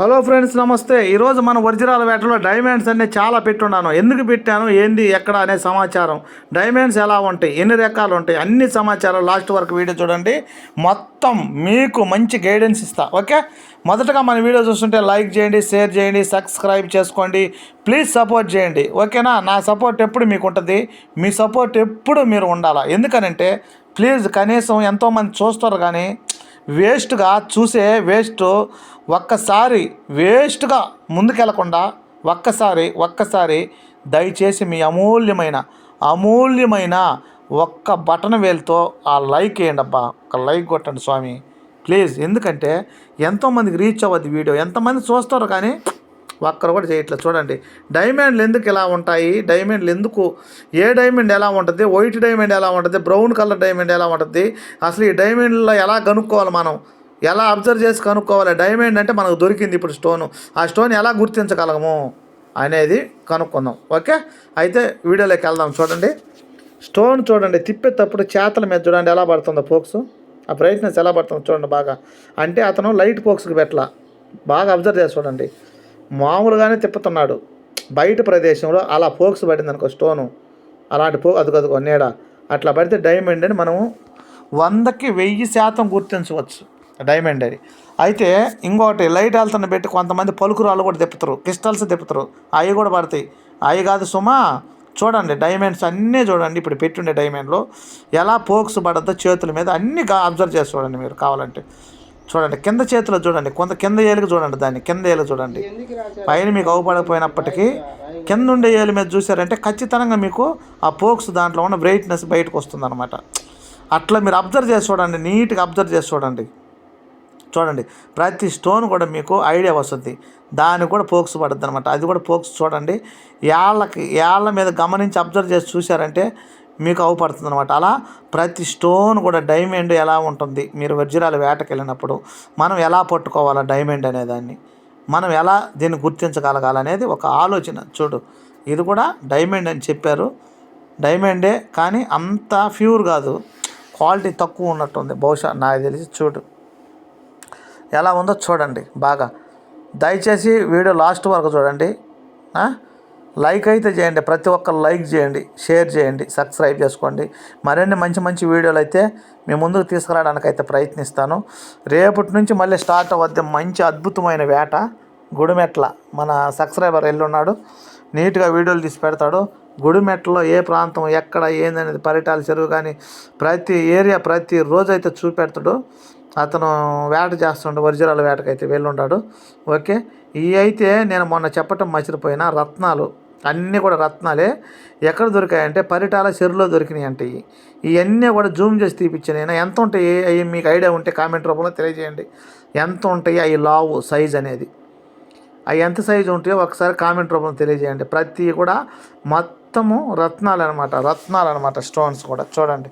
Hello friends నమస్తే. ఈరోజు మన ఒరిజినల్ వేటలో డైమండ్స్ అన్ని చాలా పెట్టున్నాను ఎందుకు పెట్టాను? ఏంది? ఎక్కడ? అనే సమాచారం. డైమండ్స్ ఎలా ఉంటాయి? ఎన్ని రకాలు ఉంటాయి? అన్ని సమాచారం లాస్ట్ వరకు వీడియో చూడండి. మొత్తం మీకు మంచి గైడెన్స్ ఇస్తా. ఓకే? మొదటగా మన వీడియో చూస్తుంటే లైక్ చేయండి షేర్ చేయండి సబ్స్క్రైబ్ చేసుకోండి. ప్లీజ్ సపోర్ట్ చేయండి. ఓకేనా? నా సపోర్ట్ ఎప్పుడు మీకు ఉంటుంది? మీ సపోర్ట్ ఎప్పుడు మీరు ఉండాలా? ఎందుకనంటే ప్లీజ్ కనీసం ఎంతోమంది చూస్తారు కానీ వేస్ట్గా చూసే వేస్ట్ ఒక్కసారి వేస్ట్గా ముందుకెళ్ళకుండా ఒక్కసారి ఒక్కసారి దయచేసి మీ అమూల్యమైన అమూల్యమైన ఒక్క బటన్ వేలుతో ఆ లైక్ వేయండి అబ్బా. ఒక లైక్ కొట్టండి స్వామి. ప్లీజ్. ఎందుకంటే ఎంతోమందికి రీచ్ అవ్వద్ది వీడియో. ఎంతమంది చూస్తారు కానీ ఒక్కరు కూడా చేయట్లేదు. చూడండి. డైమండ్లు ఎందుకు ఇలా ఉంటాయి? డైమండ్లు ఎందుకు? ఏ డైమండ్ ఎలా ఉంటుంది? వైట్ డైమండ్ ఎలా ఉంటుంది? బ్రౌన్ కలర్ డైమండ్ ఎలా ఉంటుంది? అసలు ఈ డైమండ్లో ఎలా కనుక్కోవాలి మనం? ఎలా అబ్జర్వ్ చేసి కనుక్కోవాలి? డైమండ్ అంటే మనకు దొరికింది ఇప్పుడు స్టోను. ఆ స్టోన్ ఎలా గుర్తించగలము అనేది కనుక్కుందాం. ఓకే? అయితే వీడియోలోకి వెళ్దాం. చూడండి. స్టోన్ చూడండి. తిప్పేటప్పుడు చేతల మీద చూడండి ఎలా పడుతుందో ఫోక్స్ ఆ బ్రైట్నెస్ ఎలా పడుతుందో చూడండి బాగా. అంటే అతను లైట్ ఫోక్స్కి పెట్టలా. బాగా అబ్జర్వ్ చేసి చూడండి. మామూలుగానే తిప్పుతున్నాడు. బయట ప్రదేశంలో అలా ఫోక్స్ పడింది అనుకో స్టోను. అలాంటి పో అదుకదుకో నీడ. అట్లా పడితే డైమండ్ అని మనము వందకి వెయ్యి శాతం గుర్తించవచ్చు. డైమండ్ అది. అయితే ఇంకోటి లైట్ వెళ్తున్న పెట్టి కొంతమంది పలుకురాళ్ళు కూడా తిప్పుతారు. క్రిస్టల్స్ తిప్పుతారు. అవి కూడా పడతాయి. అవి కాదు సుమా చూడండి డైమండ్స్ అన్నీ చూడండి. ఇప్పుడు పెట్టుండే డైమండ్లో. ఎలా పోక్స్ పడద్దో చేతుల మీద అన్నీ అబ్జర్వ్ చేసి చూడండి మీరు కావాలంటే. చూడండి కింద చేతిలో చూడండి. కొంత కింద ఏలుగు చూడండి దాన్ని. కింద ఏలు చూడండి. పైన మీకు అవ్వబడకపోయినప్పటికీ కింద ఉండే ఏలు మీద చూసారంటే ఖచ్చితంగా మీకు ఆ పోక్స్ దాంట్లో ఉన్న బ్రైట్నెస్ బయటకు వస్తుంది అట్లా మీరు అబ్జర్వ్ చేసి చూడండి. నీట్గా అబ్జర్వ్ చేసి చూడండి. చూడండి ప్రతి స్టోన్ కూడా మీకు ఐడియా వస్తుంది. దానికి కూడా పోక్స్ పడుతుంది అనమాట అది కూడా పోక్స్ చూడండి. ఏళ్ళకి ఏళ్ళ మీద గమనించి అబ్జర్వ్ చేసి చూశారంటే మీకు అవపడుతుంది అనమాట అలా ప్రతి స్టోన్ కూడా డైమండ్ ఎలా ఉంటుంది? మీరు వజ్రాలు వేటకి వెళ్ళినప్పుడు మనం ఎలా పట్టుకోవాలా డైమండ్ అనేదాన్ని మనం ఎలా దీన్ని గుర్తించగలగాలనేది ఒక ఆలోచన. చూడు ఇది కూడా డైమండ్ అని చెప్పారు. డైమండే కానీ అంత ప్యూర్ కాదు. క్వాలిటీ తక్కువ ఉన్నట్టుంది. బహుశా నాకు తెలిసి చూడు. ఎలా ఉందో చూడండి బాగా. దయచేసి వీడియో లాస్ట్ వరకు చూడండి. లైక్ అయితే చేయండి ప్రతి ఒక్కరు లైక్ చేయండి షేర్ చేయండి సబ్స్క్రైబ్ చేసుకోండి. మరిన్ని మంచి మంచి వీడియోలు అయితే మీ ముందుకు తీసుకురావడానికి అయితే ప్రయత్నిస్తాను. రేపటి నుంచి మళ్ళీ స్టార్ట్ అవద్ది మంచి అద్భుతమైన వేట గుడిమెట్ల. మన సబ్స్క్రైబర్ ఎల్లున్నాడు నీట్గా వీడియోలు తీసి పెడతాడు. గుడిమెట్లలో ఏ ప్రాంతం ఎక్కడ ఏందనేది పరిటాల చెరువు కానీ ప్రతి ఏరియా ప్రతి రోజు అయితే చూపెడతాడు. అతను వేట చేస్తుండే ఒరిజినల్ వేటకైతే వెళ్ళుంటాడు. ఓకే? ఇవి అయితే నేను మొన్న చెప్పటం మర్చిపోయిన రత్నాలు అన్నీ కూడా రత్నాలే. ఎక్కడ దొరికాయంటే పరిటాల చెరువులో దొరికినాయి అంటే ఇవి. ఇవన్నీ కూడా జూమ్ చేసి తీపిచ్చాను నేను. ఎంత ఉంటాయి? అవి మీకు ఐడియా ఉంటే కామెంట్ రూపంలో తెలియజేయండి. ఎంత ఉంటాయి? అవి లావు సైజ్ అనేది. అవి ఎంత సైజు ఉంటాయో ఒకసారి కామెంట్ రూపంలో తెలియజేయండి. ప్రతి కూడా మొత్తము రత్నాలు అనమాట రత్నాలు అనమాట స్టోన్స్ కూడా. చూడండి.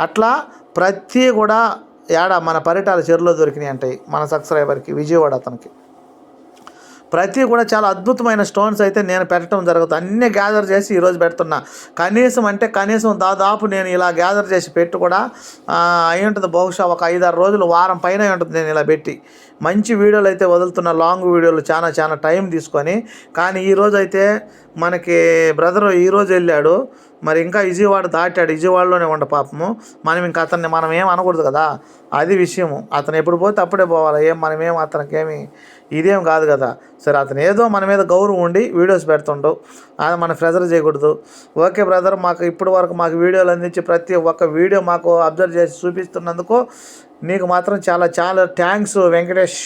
అట్లా ప్రతి కూడా ఏడ మన పరిటాల చెరువులో దొరికినాయి అంటాయి మన సబ్స్క్రైబర్కి విజయవాడ అతనికి. ప్రతి కూడా చాలా అద్భుతమైన స్టోన్స్ అయితే నేను పెట్టడం జరుగుతుంది. అన్నీ గ్యాదర్ చేసి ఈరోజు పెడుతున్నా. కనీసం అంటే కనీసం దాదాపు నేను ఇలా గ్యాదర్ చేసి పెట్టి కూడా అయి ఉంటుంది. బహుశా ఒక ఐదారు రోజులు వారం పైన ఉంటుంది నేను ఇలా పెట్టి. మంచి వీడియోలు అయితే వదులుతున్న లాంగ్ వీడియోలు చాలా చాలా టైం తీసుకొని కానీ ఈరోజు అయితే మనకి బ్రదర్ ఈరోజు వెళ్ళాడు. మరి ఇంకా విజయవాడ దాటాడు. విజయవాడలోనే ఉండ పాపము. మనం ఇంకా అతన్ని మనం ఏం అనకూడదు కదా? అది విషయము. అతను ఎప్పుడు పోతే అప్పుడే పోవాలి. ఏం మనమేం అతనికి ఏమి ఇదేం కాదు కదా? సరే అతను ఏదో మన మీద గౌరవం ఉండి వీడియోస్ పెడుతుండు. అది మనం ప్రెజర్ చేయకూడదు. ఓకే బ్రదర్ మాకు ఇప్పటి వరకు మాకు వీడియోలు అందించి ప్రతి ఒక్క వీడియో మాకు అబ్జర్వ్ చేసి చూపిస్తున్నందుకు నీకు మాత్రం చాలా చాలా థ్యాంక్స్ వెంకటేష్.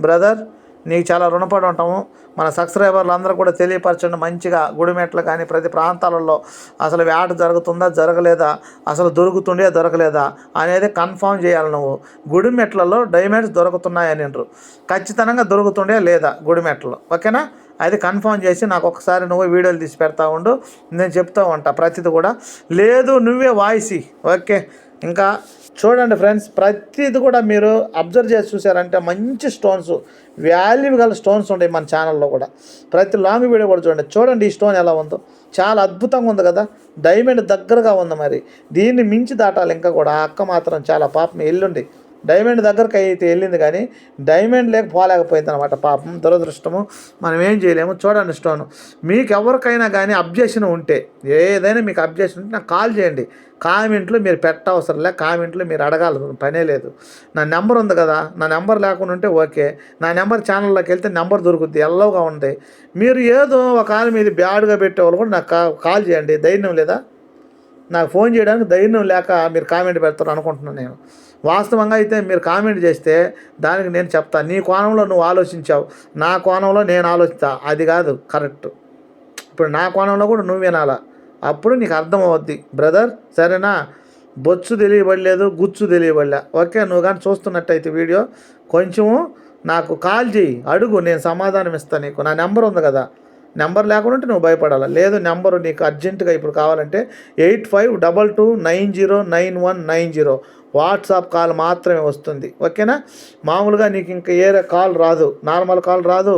బ్రదర్ నీకు చాలా రుణపడి ఉంటాము. మన సబ్స్క్రైబర్లు అందరూ కూడా తెలియపరచండి. మంచిగా గుడిమెట్లు కానీ ప్రతి ప్రాంతాలలో అసలు వేట జరుగుతుందా జరగలేదా అసలు దొరుకుతుండే దొరకలేదా అనేది కన్ఫామ్ చేయాలి నువ్వు. గుడిమెట్లలో డైమండ్స్ దొరుకుతున్నాయని అంటారు ఖచ్చితంగా దొరుకుతుండే లేదా గుడిమెట్లలో ఓకేనా? అది కన్ఫామ్ చేసి నాకు ఒకసారి నువ్వు వీడియోలు తీసి పెడతా ఉండు. నేను చెప్తా ఉంటా ప్రతిది కూడా. లేదు నువ్వే వాయిసి. ఓకే? ఇంకా చూడండి ఫ్రెండ్స్ ప్రతిది కూడా మీరు అబ్జర్వ్ చేసి చూసారంటే మంచి స్టోన్స్ వాల్యూ గల స్టోన్స్ ఉంటాయి మన ఛానల్లో కూడా. ప్రతి లాంగ్ వీడియో కూడా చూడండి. చూడండి ఈ స్టోన్ ఎలా ఉందో. చాలా అద్భుతంగా ఉంది కదా. డైమండ్ దగ్గరగా ఉంది మరి. దీన్ని మించి దాటాలి ఇంకా కూడా. ఆ అక్క మాత్రం చాలా పాపం ఎల్లుండి డైమండ్ దగ్గరకు అయితే వెళ్ళింది కానీ డైమండ్ లేక పోలేకపోయింది అనమాట పాపం దురదృష్టము. మనం ఏం చేయలేము. చూడండి స్టోన్. మీకు ఎవరికైనా కానీ అబ్జెక్షన్ ఉంటే ఏదైనా మీకు అబ్జెక్షన్ ఉంటే నాకు కాల్ చేయండి. కామెంట్లు మీరు పెట్టవసరం లే కామెంట్లు మీరు అడగాల్సిన పనే లేదు. నా నెంబర్ ఉంది కదా నా నెంబర్ లేకుండా ఉంటే ఓకే. నా నెంబర్ ఛానల్లోకి వెళ్తే నెంబర్ దొరుకుద్ది ఎల్లవుగా ఉంది. మీరు ఏదో ఒక ఆమె మీద బ్యాడ్గా పెట్టేవాళ్ళు కూడా నాకు కాల్ చేయండి. ధైర్యం లేదా? నాకు ఫోన్ చేయడానికి ధైర్యం లేక మీరు కామెంట్ పెడతారు అనుకుంటున్నాను నేను. వాస్తవంగా అయితే మీరు కామెంట్ చేస్తే దానికి నేను చెప్తాను నీ కోణంలో నువ్వు ఆలోచించావు. నా కోణంలో నేను ఆలోచిస్తా. అది కాదు కరెక్ట్. ఇప్పుడు నా కోణంలో కూడా నువ్వు వినాలా? అప్పుడు నీకు అర్థమవుద్ది. బ్రదర్ సరేనా? బొచ్చు తెలియబడలేదు గుచ్చు తెలియబడలే. ఓకే నువ్వు కానీ చూస్తున్నట్టయితే వీడియో కొంచెము నాకు కాల్ చేయి. అడుగు నేను సమాధానం ఇస్తాను నీకు. నా నెంబర్ ఉంది కదా. నెంబర్ లేకుండా ఉంటే నువ్వు భయపడాలి? లేదు నెంబరు నీకు అర్జెంటుగా ఇప్పుడు కావాలంటే eight five double two nine zero nine one nine zero. WhatsApp call మాత్రమే వస్తుంది. ఓకేనా? మామూలుగా నీకు ఇంకా ఏరే కాల్ రాదు. నార్మల్ కాల్ రాదు.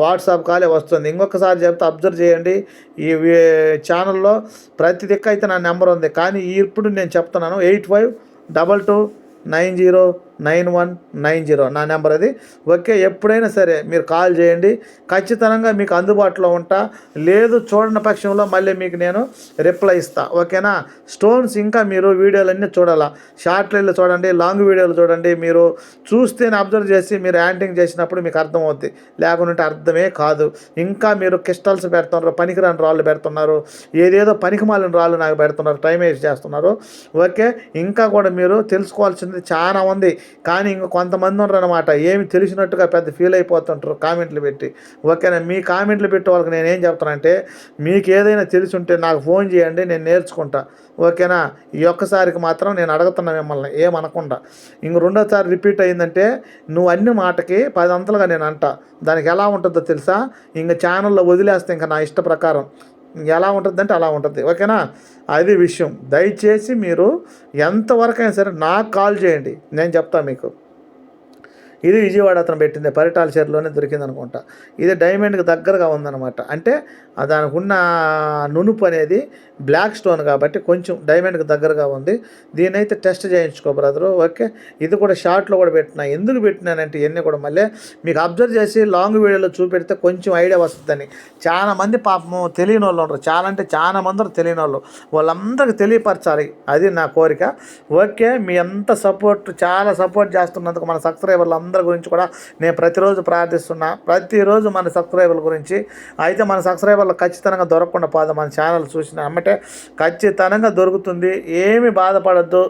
వాట్సాప్ కాలే వస్తుంది. ఇంకొకసారి చెప్తే అబ్జర్వ్ చేయండి. ఈ ఛానల్లో ప్రతి దిక్కు అయితే నా నెంబర్ ఉంది. కానీ ఇప్పుడు నేను చెప్తున్నాను eight five double two nine zero nine one nine zero. నా నెంబర్ అది. ఓకే ఎప్పుడైనా సరే మీరు కాల్ చేయండి. ఖచ్చితంగా మీకు అందుబాటులో ఉంటా. లేదు చూడని పక్షంలో మళ్ళీ మీకు నేను రిప్లై ఇస్తా. ఓకేనా? స్టోన్స్ ఇంకా మీరు వీడియోలన్నీ చూడాలా? షార్ట్లలో చూడండి లాంగ్ వీడియోలు చూడండి. మీరు చూస్తేనే అబ్జర్వ్ చేసి మీరు యాంటింగ్ చేసినప్పుడు మీకు అర్థమవుద్ది. లేకుంటే అర్థమే కాదు. ఇంకా మీరు క్రిస్టల్స్ పెడుతున్నారు పనికిరాని రాళ్ళు పెడుతున్నారు. ఏదేదో పనికిమాలిన రాళ్ళు నాకు పెడుతున్నారు టైం వేస్ట్ చేస్తున్నారు. ఓకే ఇంకా కూడా మీరు తెలుసుకోవాల్సింది చాలా ఉంది. కానీ ఇంక కొంతమంది ఉన్నారు అనమాట ఏమి తెలిసినట్టుగా పెద్ద ఫీల్ అయిపోతుంటారు కామెంట్లు పెట్టి. ఓకేనా? మీ కామెంట్లు పెట్టే వాళ్ళకి నేను ఏం చెప్తానంటే మీకు ఏదైనా తెలిసి ఉంటే నాకు ఫోన్ చేయండి నేను నేర్చుకుంటా. ఓకేనా? ఈ ఒక్కసారికి మాత్రం నేను అడుగుతున్నా మిమ్మల్ని ఏమనకుండా. ఇంక రెండోసారి రిపీట్ అయిందంటే నువ్వు అన్ని మాటకి పది అంతలుగా నేను అంట. దానికి ఎలా ఉంటుందో తెలుసా? ఇంక ఛానల్లో వదిలేస్తే ఇంకా నా ఇష్ట ప్రకారం. ఎలా ఉంటుందంటే అలా ఉంటుంది. ఓకేనా? అది విషయం. దయచేసి మీరు ఎంతవరకు అయినా సరే నాకు కాల్ చేయండి. నేను చెప్తాను మీకు. ఇది విజయవాడ అతను పెట్టింది పరిటాల చీరలోనే దొరికింది అనుకుంటా ఇది డైమండ్కి దగ్గరగా ఉందన్నమాట. అంటే దానికి ఉన్న నునుపు అనేది బ్లాక్ స్టోన్ కాబట్టి కొంచెం డైమండ్కి దగ్గరగా ఉంది. దీని అయితే టెస్ట్ చేయించుకో బ్రదరు ఓకే? ఇది కూడా షార్ట్లో కూడా పెట్టినా. ఎందుకు పెట్టినానంటే ఇవన్నీ కూడా మళ్ళీ మీకు అబ్జర్వ్ చేసి లాంగ్ వీడియోలో చూపెడితే కొంచెం ఐడియా వస్తుందని. చాలా మంది పాపము తెలియని వాళ్ళు ఉంటారు చాలా అంటే చాలా మంది తెలియని వాళ్ళు వాళ్ళందరికీ తెలియపరచాలి. అది నా కోరిక. ఓకే? మీ అంత సపోర్ట్ చాలా సపోర్ట్ చేస్తున్నందుకు మన సబ్స్క్రైబర్లు అందరి గురించి కూడా నేను ప్రతిరోజు ప్రార్థిస్తున్నా. ప్రతిరోజు మన సబ్స్క్రైబర్ల గురించి. అయితే మన సబ్స్క్రైబర్లు ఖచ్చితంగా దొరకకుండా పోదు. మన ఛానల్ చూసిన అమ్మటే ఖచ్చితంగా దొరుకుతుంది. ఏమి బాధపడద్దు.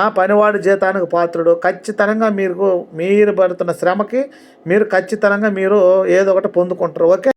ఆ పనివాడు జీతానికి పాత్రుడు. ఖచ్చితంగా మీరు మీరు పడుతున్న శ్రమకి మీరు ఖచ్చితంగా మీరు ఏదో ఒకటి పొందుకుంటారు. ఓకే?